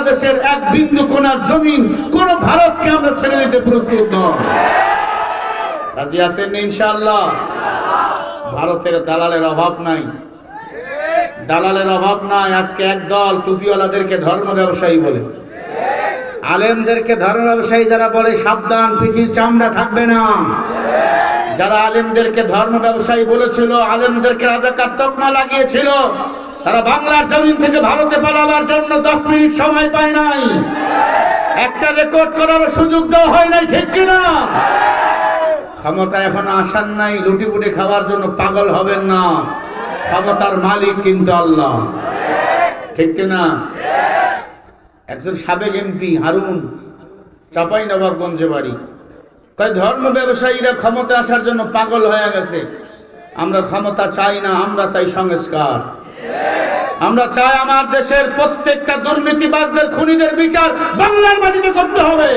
বাংলাদেশের এক বিন্দু কোনার জমিন, কোন ভারতকে আমরা ছেড়ে দিতে প্রস্তুত রাজি আছেন ইনশাআল্লাহ? ভারতের দালালের অভাব নাই। দালালের অভাব নাই, আজকে একদল টুপিওয়ালাদেরকে ধর্ম ব্যবসায়ী বলে। আলেমদেরকে ধর্ম ব্যবসায়ী যারা বলে, সাবধান, পিঠির চামড়া থাকবে না। যারা আলেমদেরকে ধর্ম ব্যবসায়ী বলেছিল, আলেমদেরকে রাজাকার তকমা লাগিয়েছিল তারা বাংলার জমিন থেকে ভারতে পালাবার জন্য দশ মিনিট সময় পায় নাই। একটা রেকর্ড করার সুযোগ দেওয়া হয় নাই, ঠিক কিনা? ক্ষমতা এখন আসার নাই লুটি পুটি খাওয়ার জন্য পাগল হবেন না। ক্ষমতার মালিক কিন্তু আল্লাহ। ঠিক কিনা? একজন সাবেক এমপি, হারুন চাপাই নবাবগঞ্জে বাড়ি। তাই ধর্ম ব্যবসায়ীরা ক্ষমতা আসার জন্য পাগল হয়ে গেছে। আমরা ক্ষমতা চাই না, আমরা চাই সংস্কার। আমরা চাই আমার দেশের প্রত্যেকটা দুর্নীতিবাজদের খুনিদের বিচার বাংলার মাটিতে করতে হবে।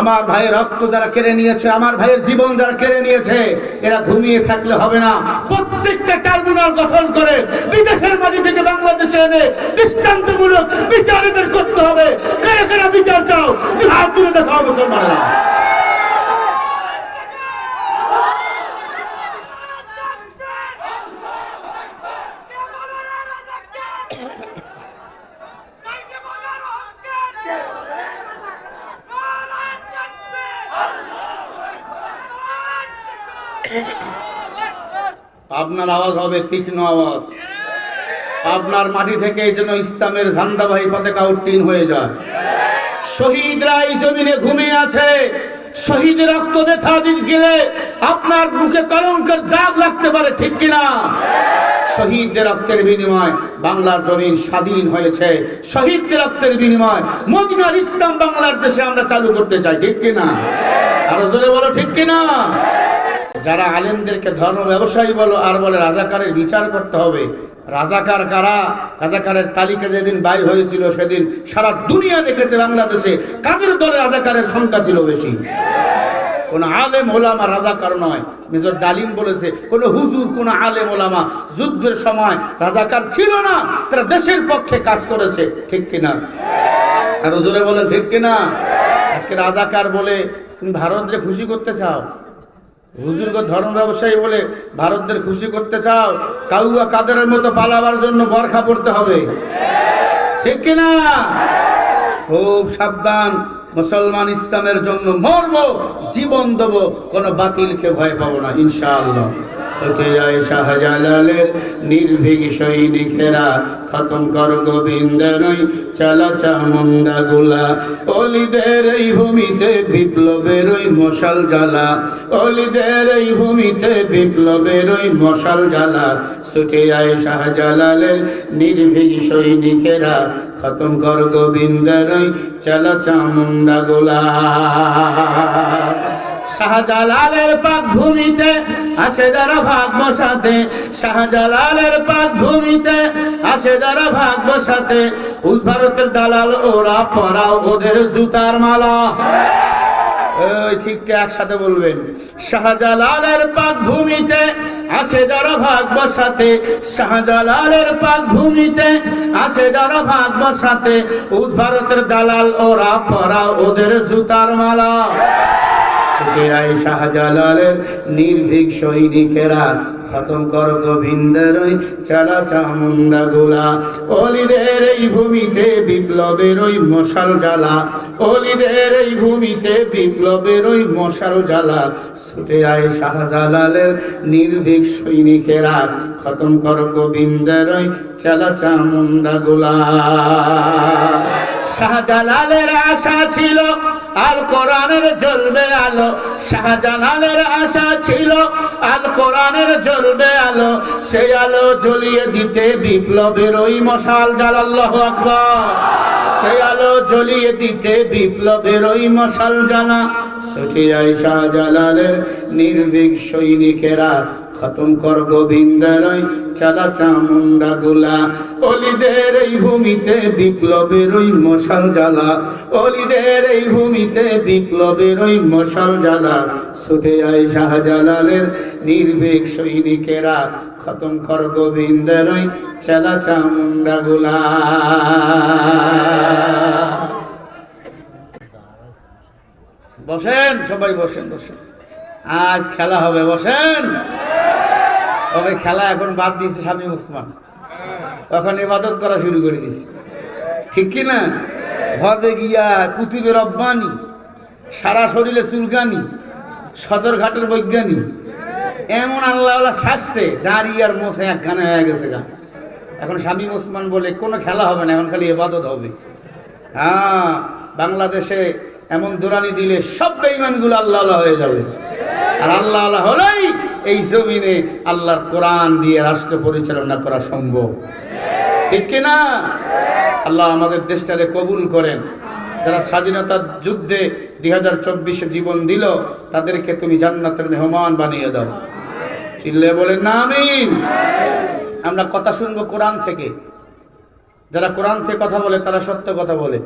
আমার ভাইয়ের রক্ত যারা কেড়ে নিয়েছে আমার ভাইয়ের জীবন যারা কেড়ে নিয়েছে এরা ঘুমিয়ে থাকলে হবে না। প্রত্যেকটা ট্রাইব্যুনাল গঠন করে বিদেশের মাটি থেকে বাংলাদেশে এনে দৃষ্টান্তমূলক বিচার এদের করতে হবে। কারা কারা বিচার চাও হাত তুলে দেখাও মুসলমানেরা। আপনার আওয়াজ হবে তীক্ষ্ণ আওয়াজ। আপনার মাটি থেকে জন্য ইসলামের ঝান্ডাবাহী পতাকা উত্তীর্ণ হয়ে যায়। শহীদরা এই জমিনে ঘুমিয়ে আছে। শহীদের রক্ত দেখা দিন গেলে আপনার মুখে কলঙ্কের দাগ লাগতে পারে, ঠিক কিনা? শহীদদের রক্তের বিনিময় বাংলার জমিন স্বাধীন হয়েছে। শহীদদের রক্তের বিনিময় মদিনার ইসলাম বাংলার দেশে আমরা চালু করতে চাই, ঠিক কিনা? আরও জোরে বলো, ঠিক কিনা? যারা আলেমদেরকে ধর্ম ব্যবসায়ী বলো আর বলে রাজাকারের বিচার করতে হবে, রাজাকার কারা? রাজাকারের তালিকা যেদিন বাই হয়েছিল সেদিন সারা দুনিয়া দেখেছে বাংলাদেশে। কাদের দলে রাজাকারের সংখ্যা ছিল বেশি? কোন আলেম ওলামা রাজাকার নয়। মেজর ডালিম বলেছে, কোন হুজুর, কোন আলেম ওলামা যুদ্ধের সময় রাজাকার ছিল না, তারা দেশের পক্ষে কাজ করেছে। ঠিক কিনা? আর জোরে বলেন, ঠিক কিনা? আজকে রাজাকার বলে, তুমি ভারতকে খুশি করতে চাও? হুজুরগ ধর্ম ব্যবসায়ী বলে, ভারতদের খুশি করতে চাও, কাউয়া কাদেরের মতো পালাবার জন্য বরখা পড়তে হবে? ঠিক কিনা? খুব সাবধান। মুসলমান ইসলামের জন্য মরব, জীবন দেব, কোনো বাতিলকে ভয় পাবো না, ইনশাআল্লাহ। ছুটে যায় শাহজালালের নির্ভীক সৈনিকেরা খতম কর গোবিন্দের ওই চালা চামুন্ডা গুলা অলিদের এই ভূমিতে বিপ্লবের ওই মশাল জ্বালা, অলিদের এই ভূমিতে বিপ্লবের ওই মশাল জ্বালা। ছুটে যায় শাহজালালের নির্ভীক সৈনিকেরা খতম কর গোবিন্দের চল চালা চামুন্ডা গোলা শাহজালালের পাক ভূমিতে আসে যারা ভাগ বসাতে, শাহজালালের পাক ভূমিতে আসে যারা ভাগ বসাতে, উস ভারতের দালাল ওরা পরাও ওদের জুতার মালা। ওই ঠিকটা একসাথে বলবেন। শাহজালালের পাক ভূমিতে আসে যারা ভাগ বসাতে, শাহজালালের পাক ভূমিতে আসে যারা ভাগ বসাতে, উস ভারতের দালাল ওরা পরা ওদের জুতার মালা। আয় শাহজালালের নির্ভীক সৈনিকেরা। খতম কর গোবিন্দের ওই চালা চামুন্ডা গোলা। অলিদের এই ভূমিতে বিপ্লবের ওই মশাল জ্বালা। অলিদের এই ভূমিতে বিপ্লবের ওই মশাল জ্বালা। ছুটে আয় শাহজালালের নির্ভীক সৈনিকেরা। খতম কর গোবিন্দের ওই চালা চামুন্ডা গোলা। শাহজালালের আশা ছিল, আল কোরআনের জ্বলবে আলো। শাহজালালের আশা ছিল, আল কোরআনের জ্বলবে আলো। সেই আলো জ্বলিয়ে দিতে বিপ্লবের ওই মশাল জালাল্লাহু আকবার। সেই আলো জ্বলিয়ে দিতে বিপ্লবের ওই মশাল জানা যায় শাহজালালের নির্ভীক সৈনিকেরা। খতম কর গোবিন্দারয় চালা চামুন্ডা গোলা। অলিদের এই ভূমিতে বিপ্লবের ওই মশাল জ্বালা। অলিদের এই ভূমিতে বিপ্লবের ওই মশাল জ্বালা। ছুটে আয় শাহজালালের নির্ভীক সৈনিকেরা। খতম কর গোবিন্দের ওই চালা চামুন্ডা গোলা। বসেন, সবাই বসেন বসেন। আজ খেলা হবে, বসেন। তবে খেলা এখন বাদ দিয়েছে স্বামী ওসমান। তখন ইবাদত করা শুরু করে দিয়েছে। ঠিক কি না? হজে গিয়া কুতুবে রব্বানি, সারা শরীরে চুলকানি, সদরঘাটের বৈজ্ঞানিক। এমন আল্লাহ শাসছে দাঁড়িয়ে আর মোসে একখানে হয়ে গেছে গা। এখন স্বামী ওসমান বলে, কোনো খেলা হবে না, এখন খালি এবাদত হবে। হ্যাঁ বাংলাদেশে এমন দৌড়ানি দিলে সব বেইমানগুলো আল্লাহ আল্লাহ হয়ে যাবে। আর আল্লাহ আল্লাহ হলেই এই জমিনে আল্লাহর কোরআন দিয়ে রাষ্ট্র পরিচালনা করা সম্ভব। ঠিক কিনা আল্লাহ আমাদের দেশটারে কবুল করেন। যারা স্বাধীনতার যুদ্ধে দুই হাজার চব্বিশে জীবন দিল, তাদেরকে তুমি জান্নাতের মেহমান বানিয়ে দাও। চিল্লে বলে না, আমিন। আমরা কথা শুনব কোরআন থেকে। যারা কোরআন থেকে কথা বলে, তারা সত্য কথা বলে।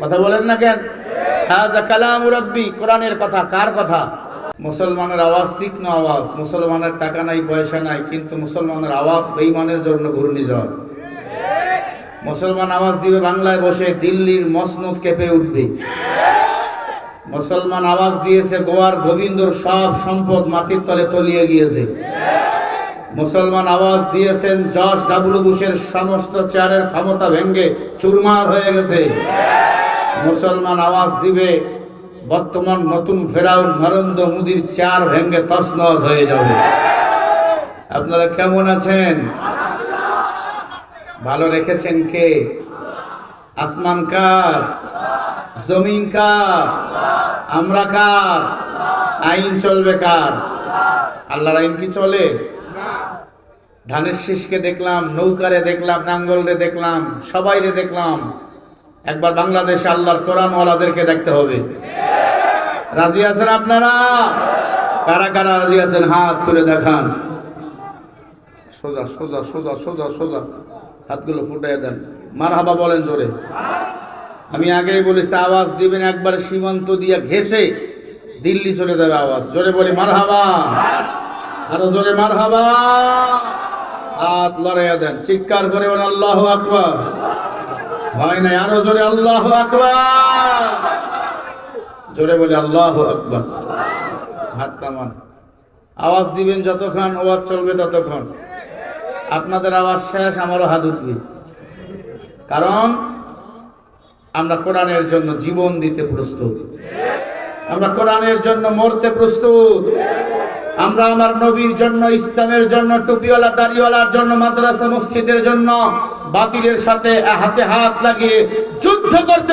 কথা বলেন না কেন? হাজা কালাম রব্বি, কোরআনের কথা, কার কথা? মুসলমানের আওয়াজ তীক্ষ্ণ আওয়াজ, মুসলমানের টাকা নাই, পয়সা নাই, কিন্তু মুসলমানের আওয়াজ বেইমানের জন্য ঘূর্ণিঝড়। মুসলমান আওয়াজ দিবে বাংলায় বসে, দিল্লির মসনদ কেঁপে উঠবে। মুসলমান আওয়াজ দিয়েছে গোয়ার গোবিন্দর সব সম্পদ মাটির তলে তলিয়ে গিয়েছে। মুসলমান আওয়াজ দিয়েছেন জর্জ ডাব্লু বুশের সমস্ত চেয়ারের ক্ষমতা ভেঙ্গে চুরমার হয়ে গেছে। মুসলমান আওয়াজ দিবে, বর্তমান নতুন ফেরাউন নরেন্দ্র মোদীর চার ভেঙ্গে তসনস হয়ে যাবে। আপনারা কেমন আছেন? ভালো রেখেছেন কে? আসমান কার? জমিন কার? আমরা কার? আইন চলবে কার? আল্লাহর আইন কি চলে? ধানের শীষকে দেখলাম, নৌকারে দেখলাম, নাঙ্গলরে দেখলাম, সবাইরে দেখলাম। একবার বাংলাদেশে আল্লাহর কোরআনওয়ালাদেরকে দেখতে হবে। রাজি আছেন আপনারা? কারা কারা রাজি আছেন? হাত তুলে দেখান। সোজা সোজা সোজা সোজা সোজা। হাতগুলো ফুটাই দেন। মার হাবা বলেন জোরে। আমি আগেই বলেছি, আওয়াজ দিবেন একবার সীমান্ত দিয়ে ঘেসে দিল্লি চলে যাবে আওয়াজ। জোরে বলি মার হাবা আরও জোরে মার হাবা হাত লড়াইয়া দেন। চিৎকার করে বলেন, আল্লাহ আকবার। হয় নাই? আরও জোরে আল্লাহ জোরে বলে আল্লাহ হাত আওয়াজ দিবেন যতক্ষণ আওয়াজ চলবে ততক্ষণ। আপনাদের আওয়াজ শেষ, আমারও হাত উঠবে। কারণ, আমরা কোরআনের জন্য জীবন দিতে প্রস্তুত। আমরা কোরআনের জন্য মরতে প্রস্তুত। আমরা আমার নবীর জন্য, ইসলামের জন্য, টুপিওয়ালা, দাড়িওয়ালার জন্য, মাদ্রাসা, মসজিদের জন্য বাতিলের সাথে হাতে হাত লাগিয়ে যুদ্ধ করতে